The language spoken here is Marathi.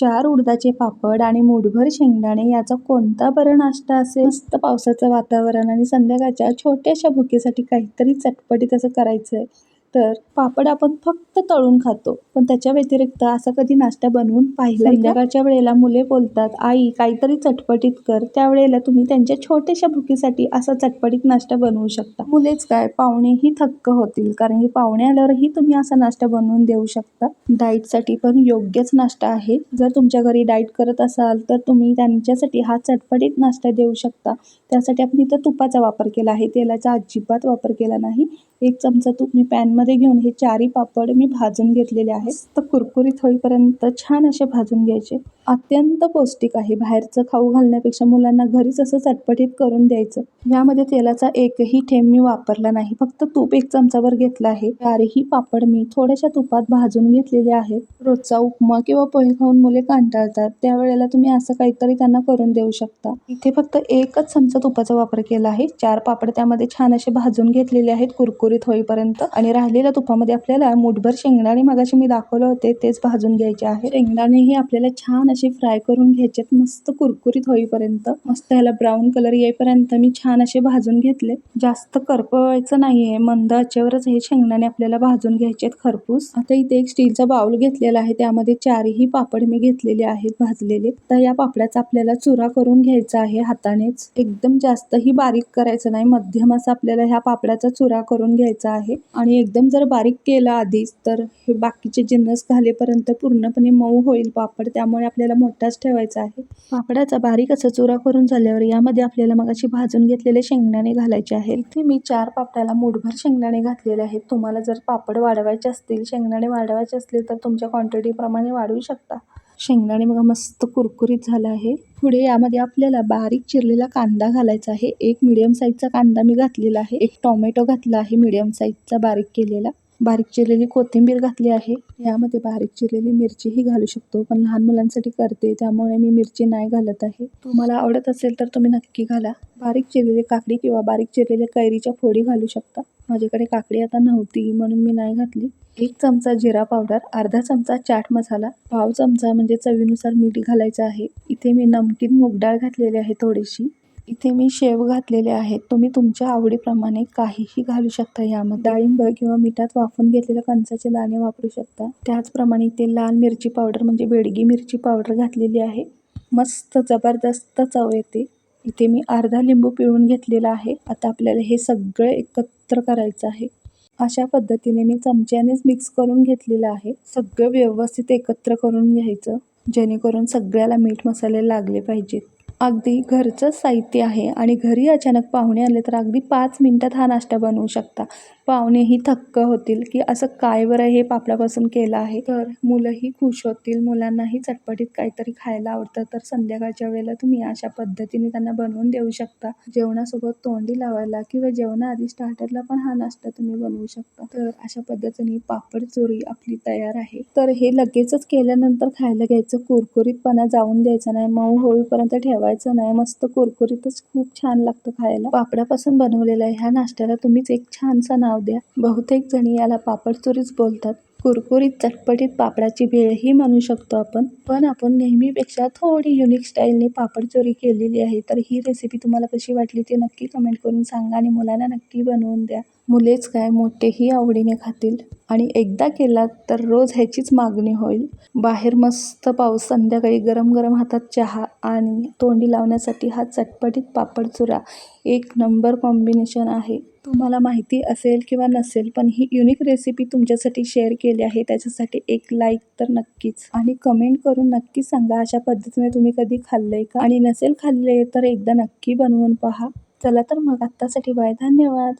चार उडदाचे पापड आणि मुठभर शेंगदाणे याचा कोणता बरं नाश्ता असेल? मस्त पावसाचं वातावरण आणि संध्याकाळच्या छोट्याशा भुकेसाठी काहीतरी चटपटीत असं आहे तर पापड आपण फक्त तळून खातो. पण त्याच्या व्यतिरिक्त असा कधी नाश्ता बनवून पाहिला संध्याकाळच्या वेळेला मुले बोलतात आई काहीतरी चटपटीत कर. त्यावेळेला तुम्ही त्यांच्या छोट्याशा भुकीसाठी असा चटपटीत नाश्ता बनवू शकता. मुलेच काय पाहुणेही थक्क होतील. कारण की पाहुणे आल्यावरही तुम्ही असा नाश्ता बनवून देऊ शकता. डाईटसाठी पण योग्यच नाश्ता आहे. जर तुमच्या घरी डाईट करत असाल तर तुम्ही त्यांच्यासाठी हा चटपटीत नाश्ता देऊ शकता. त्यासाठी आपण इथं तुपाचा वापर केला आहे. तेलाचा अजिबात वापर केला नाही. एक चमचा तूप मी पॅनमध्ये घेऊन हे चारही पापड मी भाजून घेतलेले आहेत. तर कुरकुरीत होईपर्यंत छान असे भाजून घ्यायचे. अत्यंत पौष्टिक आहे. बाहेरचं खाऊ घालण्यापेक्षा मुलांना घरीच असं चटपटीत करून द्यायचं. यामध्ये तेलाचा एकही थेंब मी वापरला नाही. फक्त तूप एक चमचावर घेतलं आहे. चारही पापड मी थोड्याशा तुपात भाजून घेतलेले आहेत. रोजचा उपमा किंवा पोहे खाऊन मुले कंटाळतात. त्यावेळेला तुम्ही असं काहीतरी त्यांना करून देऊ शकता. इथे फक्त एकच चमचा तुपाचा वापर केला आहे. चार पापड त्यामध्ये छान असे भाजून घेतलेले आहेत कुरकुरीत होईपर्यंत. आणि राहिलेल्या तुपामध्ये आपल्याला मुठभर शेंगदाणे मगाशी मी दाखवले होते तेच भाजून घ्यायचे आहे शेंगदाणेही आपल्याला छान असे फ्राय करून घ्यायचे मस्त कुरकुरीत होईपर्यंत. मस्त ह्याला ब्राऊन कलर येईपर्यंत मी छान असे भाजून घेतले. जास्त करपवायचं नाहीये मंद आचेवरच हे शेंगदाणे आपल्याला भाजून घ्यायचे आहेत खरपूस. आता इथे एक स्टीलचा बाउल घेतले घेतलेला आहे. त्यामध्ये चारही पापड मी घेतलेले आहेत भाजलेले. तर या पापडाचा आपल्याला चुरा करून घ्यायचा आहे हातानेच. एकदम जास्तही बारीक करायचं नाही. मध्यम असा आपल्याला ह्या पापडाचा चुरा करून घ्यायचा आहे. आणि एकदम जर बारीक केला आधीच तर हे बाकीचे जिन्नस घालेपर्यंत पूर्णपणे मऊ होईल पापड. त्यामुळे आपल्याला मोठाच ठेवायचा आहे. पापडाचा बारीक असा चुरा करून झाल्यावर यामध्ये आपल्याला मग अशी भाजून घेतलेले शेंगदाणे घालायचे आहेत. इथे मी चार पापडाला मुठभर शेंगदाणे घातलेले आहेत. तुम्हाला जर पापड वाढवायचे असतील शेंगदाणे वाढवायचे असतील तर तुमच्या क्वांटिटीप्रमाणे वाढवू शकता. शेंगदाणे बघा मस्त कुरकुरीत झालं आहे. पुढे यामध्ये आपल्याला बारीक चिरलेला कांदा घालायचा आहे. एक मिडियम साईजचा कांदा मी घातलेला आहे. एक टोमॅटो घातला आहे मिडियम साईजचा बारीक केलेला. बारीक चिरलेली कोथिंबीर घातली आहे. यामध्ये बारीक चिरलेली मिरचीही घालू शकतो. पण लहान मुलांसाठी करते त्यामुळे मी मिरची नाही घालत आहे. तुम्हाला आवडत असेल तर तुम्ही नक्की घाला. बारीक चिरलेली काकडी किंवा बारीक चिरलेल्या कैरीच्या फोडी घालू शकता. माझ्याकडे काकडी आता नव्हती म्हणून मी नाही घातली. एक चमचा जिरा पावडर अर्धा चमचा चाट मसाला पाव चमचा म्हणजे चवीनुसार मीठ घालायचं आहे. इथे मी नमकीन मूग डाळ घातलेली आहे थोडीशी. इथे मी शेव घातलेले आहेत. तुम्ही तुमच्या आवडीप्रमाणे काहीही घालू शकता यामध्ये. डाळिंब किंवा मिठात वाफून घेतलेल्या कणसाचे दाणे वापरू शकता. त्याचप्रमाणे इथे लाल मिरची पावडर म्हणजे बेडगी मिरची पावडर घातलेली आहे. मस्त जबरदस्त चव येते. इथे मी अर्धा लिंबू पिळून घेतलेला आहे. आता आपल्याला हे सगळं एकत्र करायचं आहे. अशा पद्धतीने मी चमच्यानेच मिक्स करून घेतलेलं आहे. सगळं व्यवस्थित एकत्र करून घ्यायचं. जेणेकरून सगळ्याला मीठ मसाले लागले पाहिजेत. अगदी घरचं साहित्य आहे आणि घरी अचानक पाहुणे आले तर अगदी पाच मिनटात हा नाश्ता बनवू शकता. पाहुणेही थक्क होतील की असं काय बरं हे पापडापासून केलं आहे? तर मुलंही खुश होतील मुलांनाही चटपटीत काहीतरी खायला आवडतं. तर संध्याकाळच्या वेळेला तुम्ही अशा पद्धतीने त्यांना बनवून देऊ शकता. जेवणासोबत तोंडी लावायला किंवा जेवणाआधी स्टार्टरला पण हा नाश्ता तुम्ही बनवू शकता. तर अशा पद्धतीने पापड चोरी आपली तयार आहे. तर हे लगेचच केल्यानंतर खायला घ्यायचं. कुरकुरीतपणा जाऊन द्यायचा नाही. मऊ होईपर्यंत ठेवायचं नाही. मस्त कुरकुरीतच खूप छान लागतं खायला. पापडापासून बनवलेल्या ह्या नाश्त्याला तुम्हीच एक छानसा नाव द्या. बहुतेक जणी याला पापड चोरीच बोलतात. कुरकुरीत चटपटीत पापडाची भेळही म्हणू शकतो आपण. पण आपण नेहमीपेक्षा थोडी युनिक स्टाईलने पापड चोरी केलेली आहे. तर ही रेसिपी तुम्हाला कशी वाटली ती नक्की कमेंट करून सांगा आणि मुलांना नक्की बनवून द्या. मुलेच काय मोठेही आवडीने खातील. आणि एकदा केलात तर रोज ह्याचीच मागणी होईल. बाहेर मस्त पाऊस संध्याकाळी गरम गरम हातात चहा आणि तोंडी लावण्यासाठी हा चटपटीत पापड चुरा एक नंबर कॉम्बिनेशन आहे. तुम्हाला माहिती असेल किंवा नसेल पण ही युनिक रेसिपी तुमच्यासाठी शेअर केली आहे. त्याच्यासाठी एक लाईक तर नक्कीच. आणि कमेंट करून नक्की सांगा अशा पद्धतीने तुम्ही कधी खाल्लंय का? आणि नसेल खाल्ले तर एकदा नक्की बनवून पहा. चला तर मग आत्तासाठी बाय. धन्यवाद.